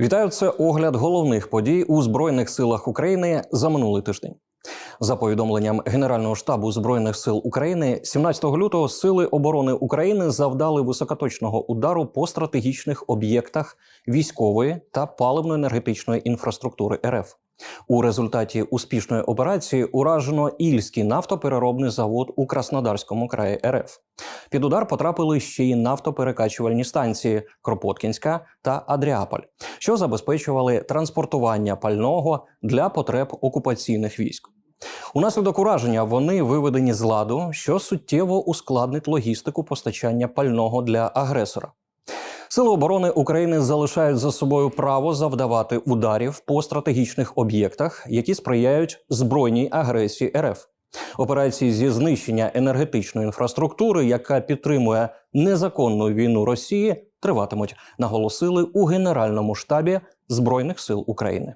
Вітаю, це огляд головних подій у Збройних силах України за минулий тиждень. За повідомленням Генерального штабу Збройних сил України, 17 лютого Сили оборони України завдали високоточного удару по стратегічних об'єктах військової та паливно-енергетичної інфраструктури РФ. У результаті успішної операції уражено Ільський нафтопереробний завод у Краснодарському краї РФ. Під удар потрапили ще й нафтоперекачувальні станції Кропоткінська та Адріаполь, що забезпечували транспортування пального для потреб окупаційних військ. Унаслідок ураження вони виведені з ладу, що суттєво ускладнить логістику постачання пального для агресора. Сили оборони України залишають за собою право завдавати ударів по стратегічних об'єктах, які сприяють збройній агресії РФ. Операції зі знищення енергетичної інфраструктури, яка підтримує незаконну війну Росії, триватимуть, наголосили у Генеральному штабі Збройних сил України.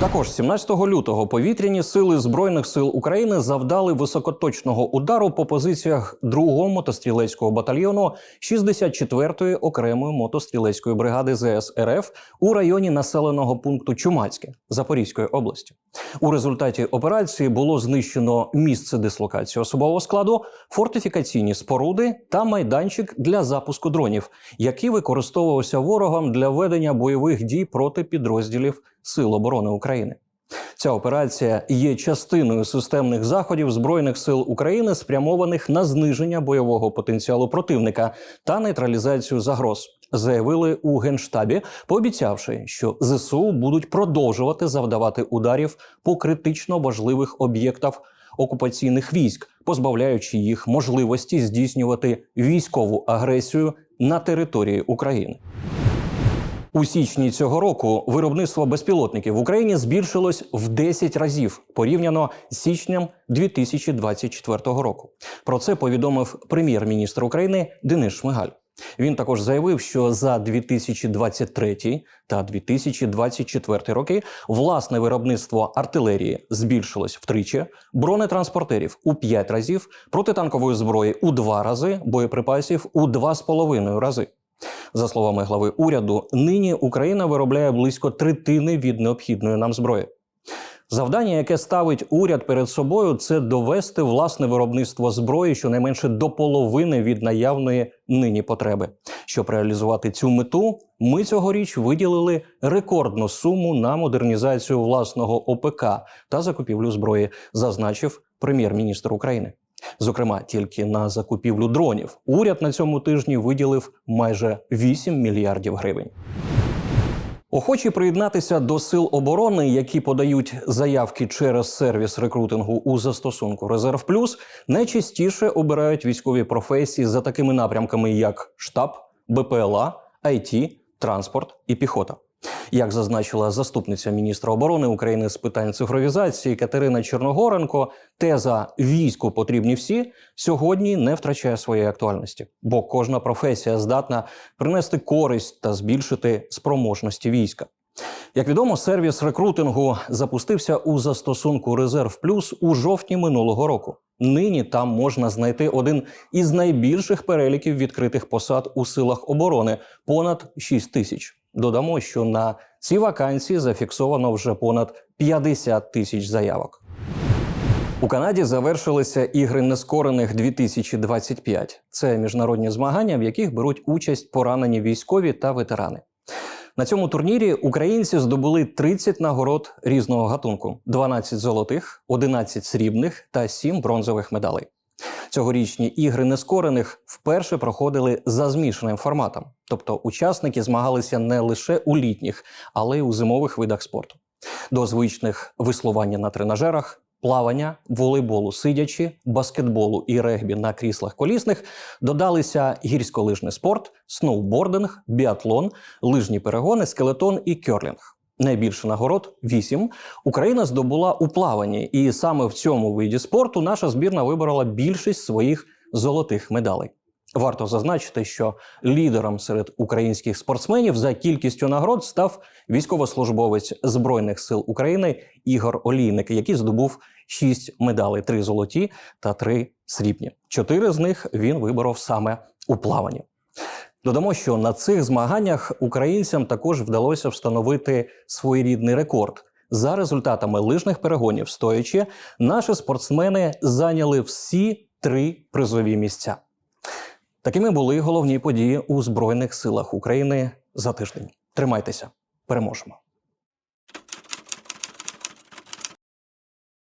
Також 17 лютого повітряні сили збройних сил України завдали високоточного удару по позиціях 2-го мотострілецького батальйону 64-ї окремої мотострілецької бригади ЗС РФ у районі населеного пункту Чумацьке Запорізької області. У результаті операції було знищено місце дислокації особового складу, фортифікаційні споруди та майданчик для запуску дронів, який використовувався ворогом для ведення бойових дій проти підрозділів Сил оборони України. Ця операція є частиною системних заходів збройних сил України, спрямованих на зниження бойового потенціалу противника та нейтралізацію загроз. Заявили у генштабі, пообіцявши, що ЗСУ будуть продовжувати завдавати ударів по критично важливих об'єктах окупаційних військ, позбавляючи їх можливості здійснювати військову агресію на території України. У січні цього року виробництво безпілотників в Україні збільшилось в 10 разів порівняно з січнем 2024 року. Про це повідомив прем'єр-міністр України Денис Шмигаль. Він також заявив, що за 2023 та 2024 роки власне виробництво артилерії збільшилось втричі, бронетранспортерів у 5 разів, протитанкової зброї у 2 рази, боєприпасів у 2,5 рази. За словами глави уряду, нині Україна виробляє близько третини від необхідної нам зброї. Завдання, яке ставить уряд перед собою, це довести власне виробництво зброї щонайменше до половини від наявної нині потреби. Щоб реалізувати цю мету, ми цьогоріч виділили рекордну суму на модернізацію власного ОПК та закупівлю зброї, зазначив прем'єр-міністр України. Зокрема, тільки на закупівлю дронів уряд на цьому тижні виділив майже 8 мільярдів гривень. Охочі приєднатися до сил оборони, які подають заявки через сервіс рекрутингу у застосунку Резерв Плюс, найчастіше обирають військові професії за такими напрямками, як штаб, БПЛА, IT, транспорт і піхота. Як зазначила заступниця міністра оборони України з питань цифровізації Катерина Чорногоренко, теза війську потрібні всі сьогодні не втрачає своєї актуальності, бо кожна професія здатна принести користь та збільшити спроможності війська. Як відомо, сервіс рекрутингу запустився у застосунку Резерв Плюс у жовтні минулого року. Нині там можна знайти один із найбільших переліків відкритих посад у силах оборони понад 6 тисяч. Додамо, що на ці вакансії зафіксовано вже понад 50 тисяч заявок. У Канаді завершилися ігри нескорених 2025. Це міжнародні змагання, в яких беруть участь поранені військові та ветерани. На цьому турнірі українці здобули 30 нагород різного гатунку: 12 золотих, 11 срібних та 7 бронзових медалей. Цьогорічні ігри нескорених вперше проходили за змішаним форматом, тобто учасники змагалися не лише у літніх, але й у зимових видах спорту. До звичних веслування на тренажерах, плавання, волейболу сидячи, баскетболу і регбі на кріслах колісних додалися гірськолижний спорт, сноубординг, біатлон, лижні перегони, скелетон і кьорлінг. Найбільше нагород вісім. Україна здобула у плаванні, і саме в цьому виді спорту наша збірна виборола більшість своїх золотих медалей. Варто зазначити, що лідером серед українських спортсменів за кількістю нагород став військовослужбовець Збройних сил України Ігор Олійник, який здобув шість медалей: три золоті та три срібні. Чотири з них він виборов саме у плаванні. Додамо, що на цих змаганнях українцям також вдалося встановити своєрідний рекорд. За результатами лижних перегонів стоячи, наші спортсмени зайняли всі три призові місця. Такими були головні події у Збройних силах України за тиждень. Тримайтеся, переможемо!